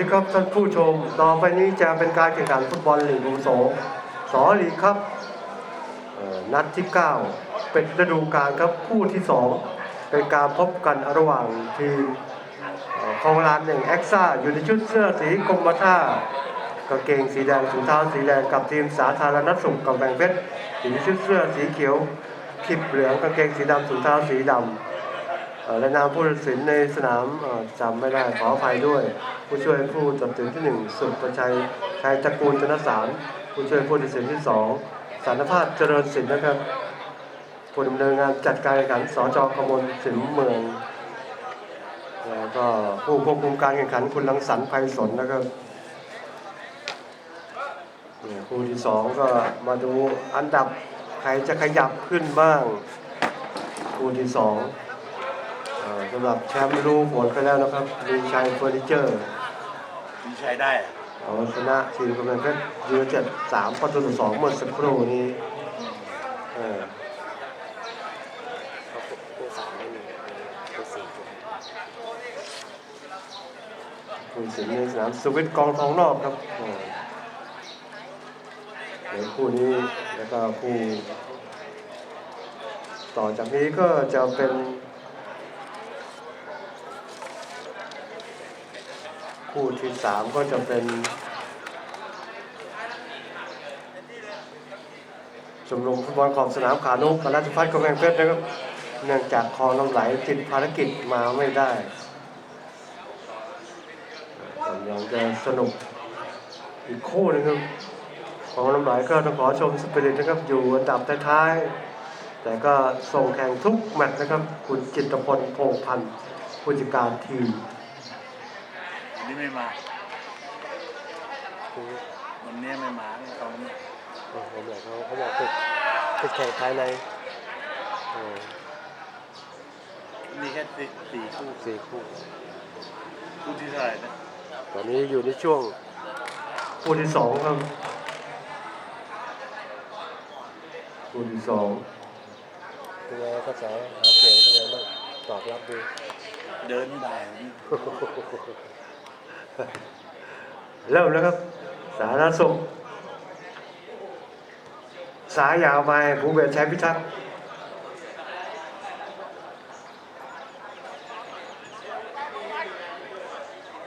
สวัสดีครับท่านผู้ชม ต่อไปนี้จะเป็นการแข่งขันฟุตบอลลีกภูมิโสสอลีกครับนัดที่ 9 เป็นฤดูกาลครับคู่ที่ 2 เป็นการพบกันระหว่างทีมเอ่อคองลานหนึ่งแอ็กซ่าอยู่ในชุดเสื้อสีกรมท่ากางเกงสีแดงถุงเท้าสีแดงกับทีมสาธารณสุขกำแพงเพชรอยู่ในชุดเสื้อสีเขียวขิบเหลืองกางเกงสีดำถุงเท้าสีดำ และนามผู้ตัดสินในสนามจำไม่ได้ขออภัยด้วย ผู้ช่วยผู้ตัดสินที่หนึ่งสุประชัยชัยตระกูลจนสารผู้ช่วยผู้ตัดสินที่สองสารภาพเจริญศิลป์นะครับผู้ดำเนินงานจัดการแข่งขันสจกมลสิมเมืองแล้วก็ผู้ควบคุมการแข่งขันคุณลังสรรไพศลนะครับคู่ที่สองก็มาดูอันดับใครจะขยับขึ้นบ้าง คู่ที่สอง สำหรับแชมป์รู้ผลไปแล้วนะครับมีชัยเฟอร์นิเจอร์มีใช้ได้อะเอาชนะทีมกำลังเพชรยูเจ็ดสามประตูต่อสองเมื่อสักครู่นี้เออเขาคู่สามไม่มีคู่สี่จุดคุณสิงห์ในสนามสวิตกองทองนอกครับเออเดี๋ยวคู่นี้แล้วก็คู่ต่อจากนี้ก็จะเป็น คู่ที่สามก็จะเป็นชมรมฟุตบอลขอบสนามขานุกกราชพัฒกำแพงเพชรนะครับ เนื่องจากคลองลำไหลติดภารกิจมาไม่ได้กำลังจะสนุกอีกคู่หนึงครับ ของลำไหลก็ต้องขอชมสปิริตนะครับ อยู่อันดับท้ายๆ แต่ก็ส่งแข่งทุกแมตช์นะครับ คุณจิตรพลโพงพันธ์ผู้จัดการทีม วันนี้ไม่มาคู่วันนี้ไม่มาตอนนี้เออผมบอกเขาเขาบอกติดติดแข่งภายในเออมีแค่สี่สี่คู่สี่คู่คู่ที่เท่าไหร่นะตอนนี้อยู่ในช่วงคู่ที่สองครับคู่ที่สองเป็นไงกระแสหาเสียงเป็นไงบ้างตอบรับดี เดินไม่ได้วันนี้ เริ่มแล้วครับ สาธารณสุขสายยาวไปภูเบศชัยพิทักษ์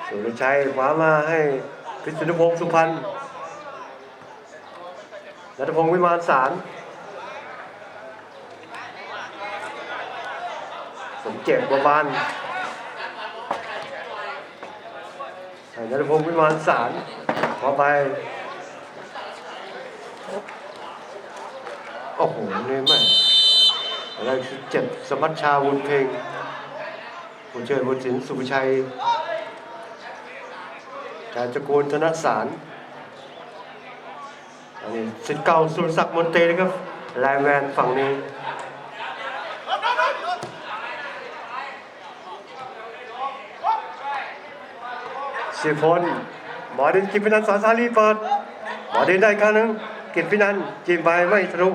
สุรชัยขวามาให้พิษณุพงศ์สุพรรณนัทพงศ์วิมานสารสมเจ็บบัวบานให้ นัทพงศ์วิมานสารขอไปโอ้โหนี่แม่อะไรคือเจ็บสมัชชาวุนเพลงผู้ช่วยบุญสินสุภชัยชาญจกูลธนสารอันนี้สิทธิ์เก่าสุรศักดิ์มนเตนะครับไลแมนฝั่งนี้ สิพลหมอเดินกินพินันสอนสาลีเปิดหมอเดินได้ครั้งหนึงกินพินันจิ้มไปไม่ทะลุ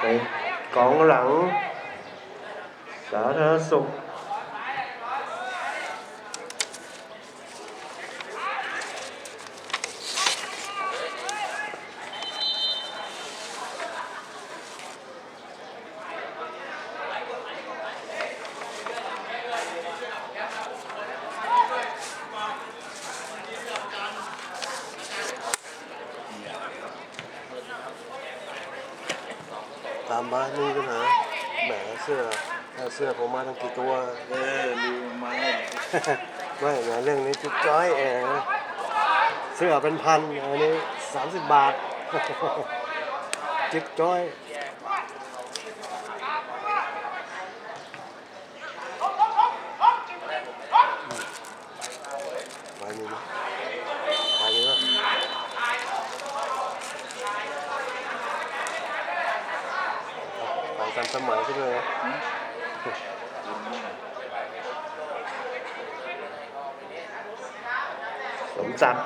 ไปกองหลัง สาธารณสุขามบ้านนี่ปัญหาแหมเสื้อเอาเสื้อผมมาตั้งกี่ตัว เออลืมมาเลยไม่แหมเรื่องนี้จุดจ้อยแอร์เสื้อเป็นพันอันนี้สามสิบบาท จิ๊กจ้อย ไปนี่นะไปนี่นะไป ตามสมัยขึ้นเลยสมศักดิ์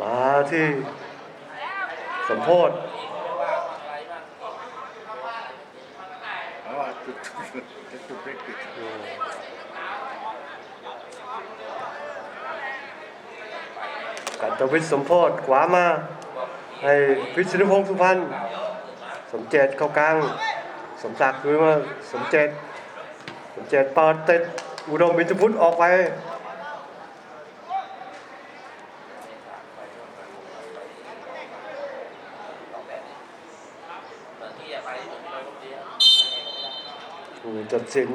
มาที่สมโพธิกันตวิทย์สมโพธขวามา ให้พิษณุพงศ์สุพรรณสมเจตเข้ากลาง สมศักดิ์คือว่าสมเจตสมเจตเปิดติดอุดมมิตรพุทธออกไปผู้ตัดสิน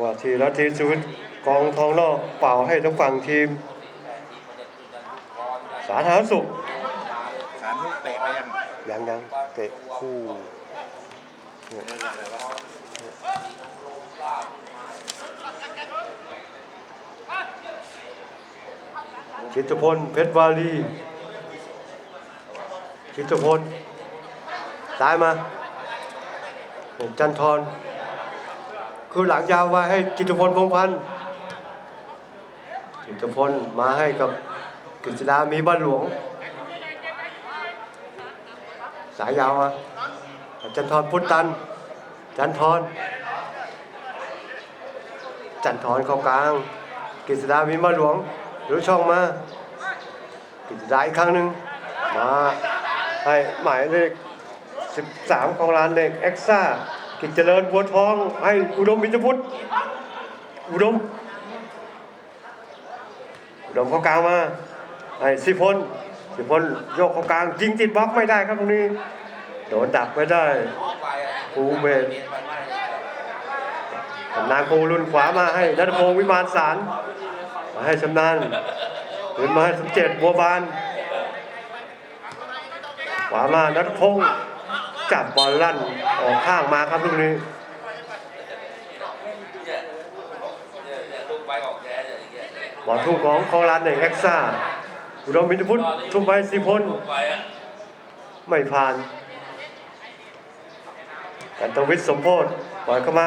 ว่าทีละทีชีวิตกองทองนอกเป่าให้ทั้งฝั่งทีม ธารณสุขสารทุกเตะไปยังยังยังเตะคู่เนี่ยเอออะไรวะชิตพลเพชรวาลีชิตพลซ้ายมาจันทรคือหลังยาวไว้ให้จิตพลพงษ์พันธ์จิตพลมาให้กับ กฤษดามีบ้านหลวง สายยาวมาจันทรพุทธตัน จันทรจันทรเข้ากลางกฤษดามีบ้านหลวงหรือช่องมากิจดาอีกครั้งหนึ่งมาให้หมายเลข13 ของร้านเด็กเอ็กซ่ากิจเจริญบัวทอง ให้อุดมมิตรพุทธอุดมอุดมเข้ากลางมา ให้สิพลสิพลโยกเขากลางยิงติดบล็อกไม่ได้ครับตรงนี้โดนดักไม่ได้ภูเบศชำนาญโคงรุนขวามาให้นัทพงศ์วิมานสารมาให้ชำนาญขึ้นมาให้สมเจตบัวบาน ขวามานัทพงศ์จับบอลลั่นออกข้างมาครับลูกนี้บอลทุ่งของคองรันในเอ็กซ่า อุดมมิตรพุทธทุ่มไปสิพลไม่ผ่านกันตวิทย์สมโพธปล่อยเข้ามา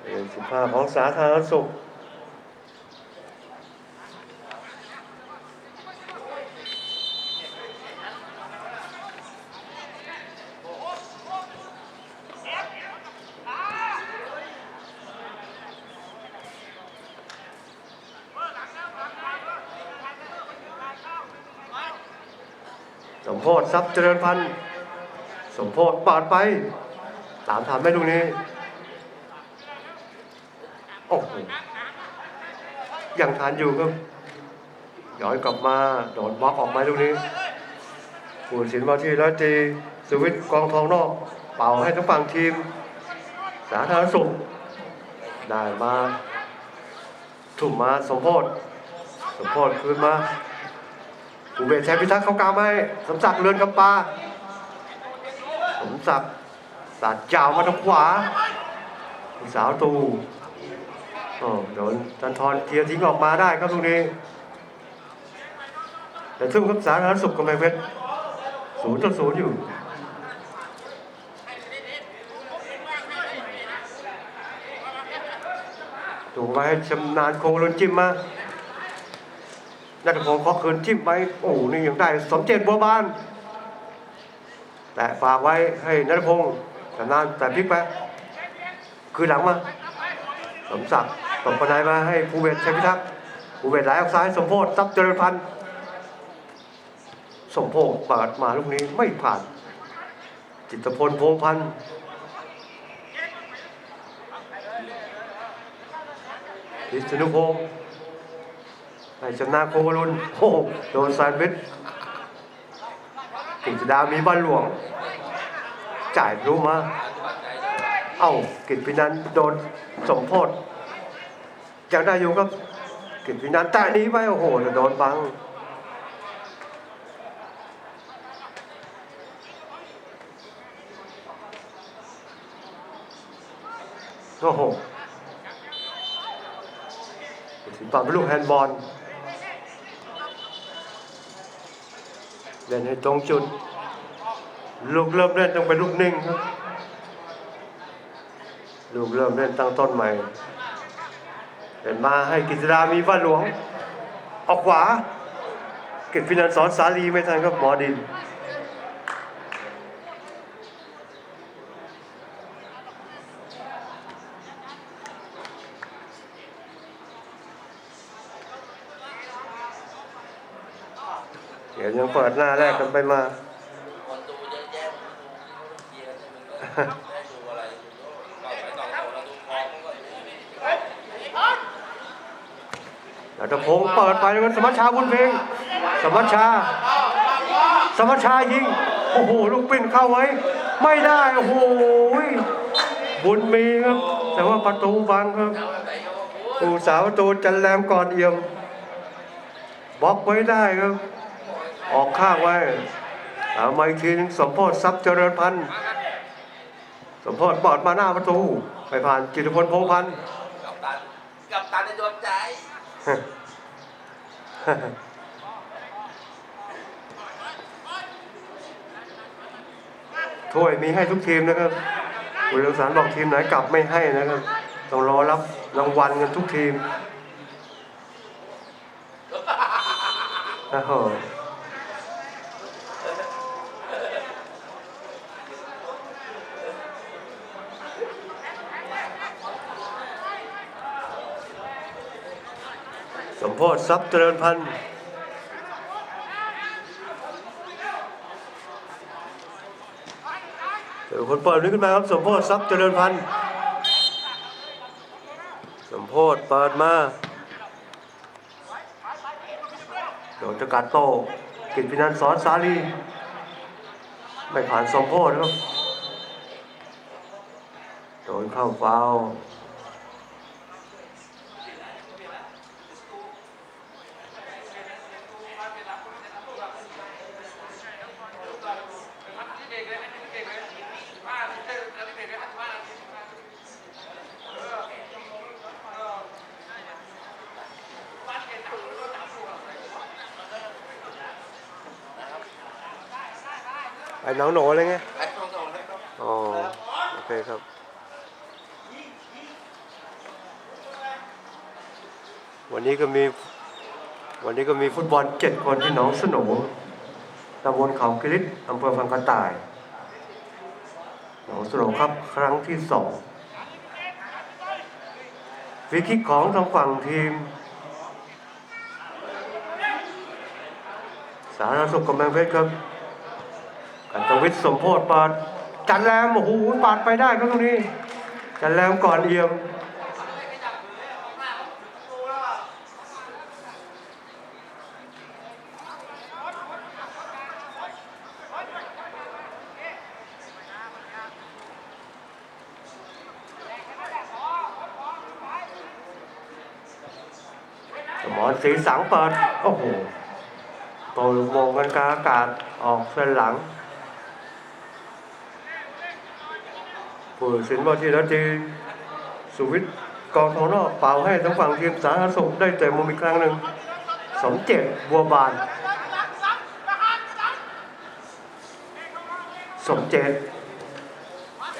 เป็นสิบห้าของสาธารณสุข พธทรัพย์เจริญพันธ์สมโพธปาดไป ตามทันไหมลูกนี้ โอ้โหยังทานอยู่ครับย้อนกลับมาโดนบล็อกออกมาตรงนี้ผู้ตัดสินมาที่ร้อยตีสวิตกองทองนอก เป่าให้ทั้งฝั่งทีม สาธารณสุขได้มาถุ่มมาสมโพธสมโพธคืนมา อุเบศชัยพิทักษ์เข้ากลางไหมาให้สมศักดิ์เรือนกำปาสมศักดิ์สัดยาวมาทางขวาสาวตูโอ้โดนจันทรเทียร์ทิ้งออกมาได้ครับตรงนี้แต่ซึ่งครับสาธารณสุขกำแพงเพชรศูนย์ต่อศูนย์อยู่ถูกไว้ให้ชำนาญโคงลุนจิ้มมา นัทพงศ์ขอคืนจิ้มไปโอ้นี่ยังได้สมเจตบัวบาน แต่ฝากไว้ให้นัทพงศ์ชำนาญแต่พลิกไปคือหลังมาสมศักดิ์ตบกระไดมาให้ภูเวศชัยพิทักษ์ภูเวศไหลออกซ้ายสมโพธิทรัพย์เจริญพันธ์สมโพธิเปิดมาลูกนี้ไม่ผ่าน จิตพลพงพันธ์พิษณุพงศ์ ให้ชนะโคงวรุณโอ้โหโดนแซนวิชกิจดามีบ้านหลวง จ่ายรู้มา เอ้ากิจพินันโดนสมโพธยังได้อยู่ครับกิจพินันแต่นี้ไปโอ้โหจะโดนบังโอ้โหสิงห์ปราเป็นลูกแฮนด์บอล เล่นให้ตรงจุด ลูกเริ่มเล่นต้องเป็นลูกนิ่งครับ ลูกเริ่มเล่นตั้งต้นใหม่เห็นมาให้กิจรามีบ้าหลวง ออกขวา เก็บฟินันสอนสาลีไม่ทันครับหมอดิน เดี๋ยวยังเปิดหน้าแรกกันไปมาคนดูเยอะแยะเยียร์ให้มึงได้ดูอะไรก็ไปต่อตัวแล้วดูคอมก็รัตพงเปิดไปแล้วกันสมัชชาบุญเพลงสมัชชา สมัชชายิง โอ้โห ลูกปิ้นเข้าไว้ ไม่ได้ โอ้โห บุญมีครับ แต่ว่าประตูบังครับผู้สาวประตูจันแรมก่อนเอี่ยมบล็อกไว้ได้ครับ ออกข้างไว้เอามาอีกทีหนึงสมโพธทรัพย์เจริญพันธ์สมโพธบอดมาหน้าประตูไปผ่านจิตรพลโพธิ์พันธ์กับตันกับตันในดวงใจถ้วยมีให้ทุกทีมนะครับคุณลุงสารบอกทีมไหนกลับไม่ให้นะครับต้องรอรับรางวัลกันทุกทีมโอ้โห สมโพธทรัพย์เจริญพันธ์เดี๋ยวคนเปิดนึกขึ้นมาครับ สมโพธทรัพย์เจริญพันธ์สมโพธเปิดมาโดนจะกัดโตกิจพินันสอนสาลีไม่ผ่านสมโพธครับโดนเข้าฟาว อ้หน้องโหนอะไรไงไอ้ตรงตรงๆนะครับอ๋อโอเคครับวันนี้ก็มีวันนี้ก็มีฟุตบอลเจ็ดคนที่หนองสโหนตำบลเขากิริตอำเภอพังกระต่ายหนองสโหนครับครั้งที่สองฟรีคิกของทางฝั่งทีม สาธารณสุขกำแพงเพชรครับ กันตวิทย์สมโพธปาดจันแรมโอ้โหปาดไปได้ครับตรงนี้ จันแรมก่อนเอี่ยมสมรสีสังเปิด โอ้โหโตลงกันกลางอากาศออกเส้นหลัง ผู้สินบทีรจีสุวิทย์กองทองนอกเป่าให้ทั้งฝั่งทีมสาธารณสุขได้เตะมุมอีกครั้งหนึ่งสมเจ็ดบัวบาน สมเจ็ด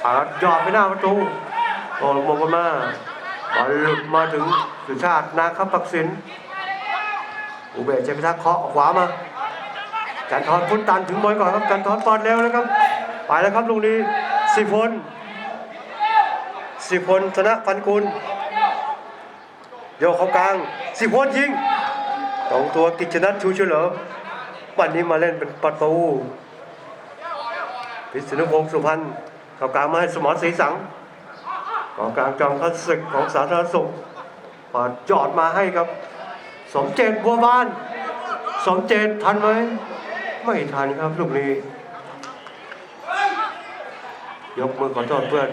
อาหยอดไปหน้าประตูโอ้มงกันมาบอลหลุดมาถึงสุชาตินาคปักสินอุเบศเจพิทักษ์เคาะขวามาจันทร์พุทธตันถึงบอยก่อนครับจันทร์ปอดเร็วแล้วครับ ไปแล้วครับลูกนี้สิพล สิพลธนพันกุลโยกเขากลาง สิพลยิงตองตัวกิจนัทชูเฉลิมวันนี้มาเล่นเป็นประตูพิษณุพงศ์สุพรรณเขากลางมาให้สมรศรีสังของกลางจอมพัสศึกของสาธารณสุขปาดจอดมาให้ครับ สมเจตบัวบาน สมเจตทันไหมไม่ทันครับลูกนี้ยกมือขอโทษเพื่อน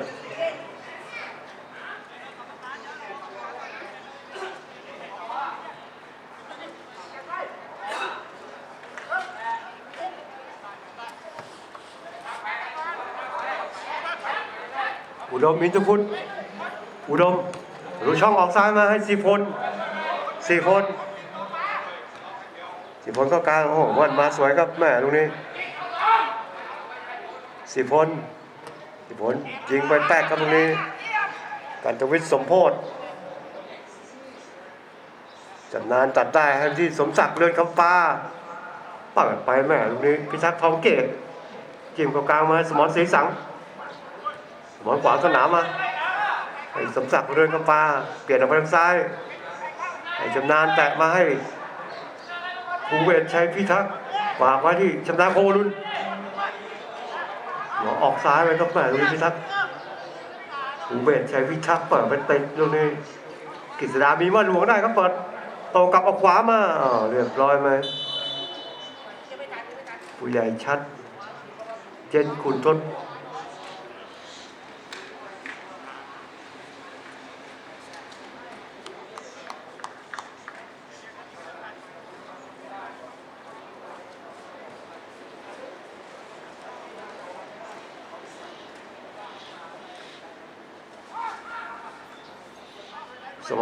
อุดมมินทุพุทธอุดมรู้ช่องออกซ้ายมาให้สีพลสีพลสีพลเข้ากลางโอ้โหวันมาสวยครับแม่ลูกนี้สีพลสีพลยิงไปแป๊กครับลูกนี้กันตวิทย์สมโพธจัดนานตัดได้ให้ที่สมศักดิ์เรือนคำฟ้าปิดไปแม่ลูกนี้พิทักษ์ทองเกตจิ้มเข้ากลางมาสมอนสีสัง สมอนขวาสนามมาไอ้สมศักดิ์เรือนกำปาเปลี่ยนออกไปทางซ้าย ไอ้ชำนาญแตะมาให้ภูเวศชัยพิทักษ์ฝากไว้ที่ชำนาญโครุนหัวออกซ้ายไปครับแม่ลูกพิทักษ์ภูเวศชัยพิทักษ์เปิดไปเตะลูกนี้กฤษดามีมาหลวงได้ครับเปิดโตกลับออกขวามาอ๋อเรียบร้อยไหมผู้ใหญ่ชัด เจนคุณทศ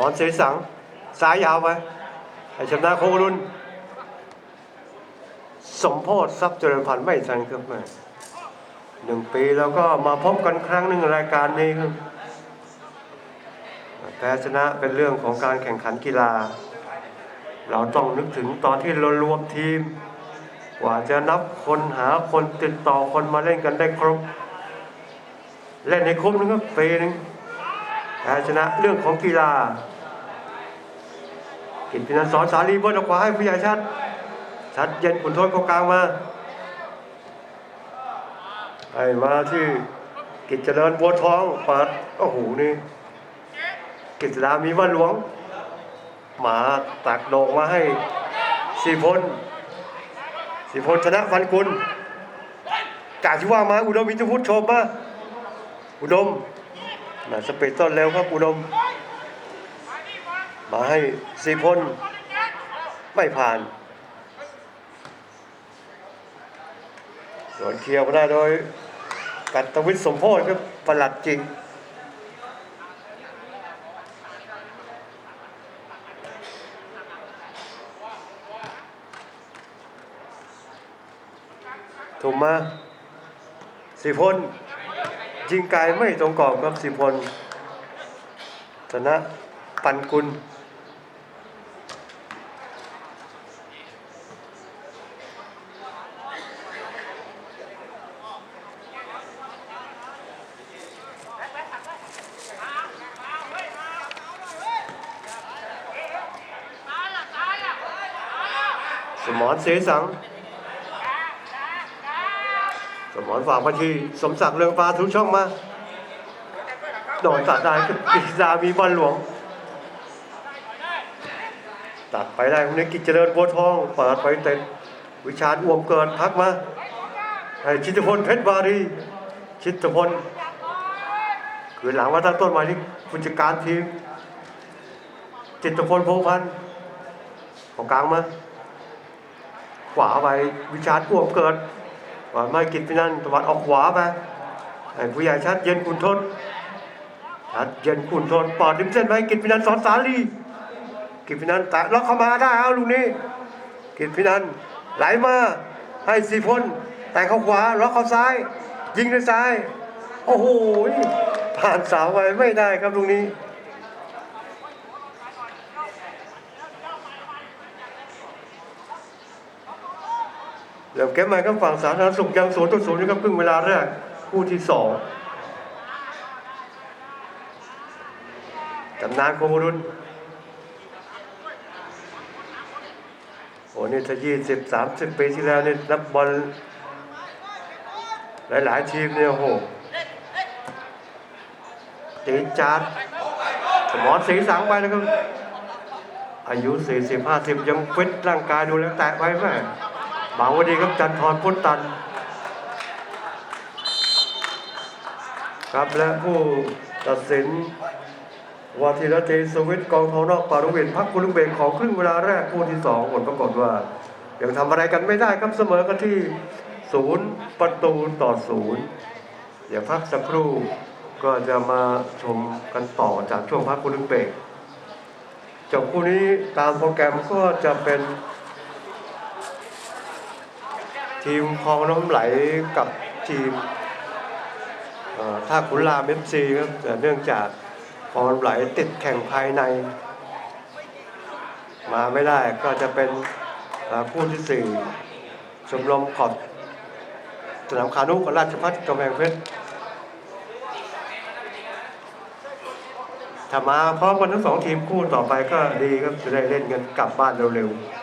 สมรเสสังสายยาวไปให้ชำนาญโครุนสมโพธทรัพย์เจริญพันธุ์ไม่ทันครับแม่หนึ่งปีแล้วก็มาพบกันครั้งหนึ่งรายการนี้ครับแพ้ชนะเป็นเรื่องของการแข่งขันกีฬา เราต้องนึกถึงตอนที่เรารวมทีม กว่าจะนับคนหาคนติดต่อคนมาเล่นกันได้ครบ เล่นในครบนึงครับปีหนึงแพ้ชนะเรื่องของกีฬา กินพินันสอนสาลีบนออกขวาให้ผู้ใหญ่ชัด ชัดเย็นขุนทนเขากลางมาไอ้มาที่กิจเจริญบัวทองปิดโอ้โหนี่กิจดามีว่าหลวงหมาตักโด่งมาให้สีพลสีพลชนะฟันกุลกาชิว่ามาอุดมมิตรพุทธชมมาอุดมน่าสเปรย์ต้นเร็วครับอุดม มาให้สีพลไม่ผ่านสวนเคลียร์มาได้โดย กัตวิทย์สมโพธิครับประหลัดจริงถูกมาสิพลยิงไกลไม่ตรงกรอบครับสิพลชนะปันกุล เสสัง สมรฝากมาที่สมศักดิ์เรืองฟ้าทุกช่องมาโดนตัดได้กิจดามีบอลหลวง ตัดไปได้คนนี้กิจเจริญบัวทองเปิดไปเต็มวิชาญอ่วมเกินพักมาให้ชิตพลเพชรวารีชิตพลคือหลังว่าตั้งต้นมาที่ผู้จัดการทีมจิตพลโพธิ์พันธ์ของกลางมา ขวาไปวิชาญอ้วมเกิดว่าไม่กินไปนั่นตะวันออกขวาไปไอ้ผู้ใหญ่ชัดเย็นคุณทนชัดเย็นคุณทนปอดริมเส้นไปกินพินันสอนสาลีกินพินันแตะล็อกเข้ามาได้เอาลูกนี้กินพินันไหลมาให้สีพลแต่งเข้าขวาล็อกเข้าซ้าย ยิงด้วยซ้าย โอ้โหผ่านเสาไปไม่ได้ครับลูกนี้ เริ่มเก็บมาครับฝั่งสาธารณสุขยังศูนย์ต่อศูนย์นะครับครึ่งเวลาแรกคู่ที่สองตำนานโคมรุนโอ้นี่ถ้ายี่สิบสามสิบปีที่แล้วนี่นักบอลหลาย ๆ ทีมเนี่ยโอ้โหตีจาดสมอนสีสังไปนะครับ อายุสี่สิบห้าสิบยังฟิตร่างกายดูแล้วแตะไว้แม่บาวันดีครับจันทร์พุทธตัน ครับและผู้ตัดสินวาทีรตีสวิตกองทองนอกปารุเวนพักกุลุงเบงของครึ่งเวลาแรกคู่ที่สองผลปรากฏว่า ยังทำอะไรกันไม่ได้ครับเสมอกันที่ศูนย์ประตูต่อศูนย์เดี๋ยวพักสักครู่ก็จะมาชมกันต่อจากช่วงพักกุลุงเบงจบคู่นี้ตามโปรแกรมก็จะเป็น ทีมคลองน้ำไหลกับทีมท่าขุนรามเอฟซีครับแต่เนื่องจากคลองน้ำไหลติดแข่งภายใน มาไม่ได้ก็จะเป็นคู่ที่สี่ชมรมขอบสนามขานุกราชพัฒกำแพงเพชรถ้ามาพร้อมกันทั้งสองทีมคู่ต่อไปก็ดีครับจะได้เล่นกันกลับบ้านเร็วๆ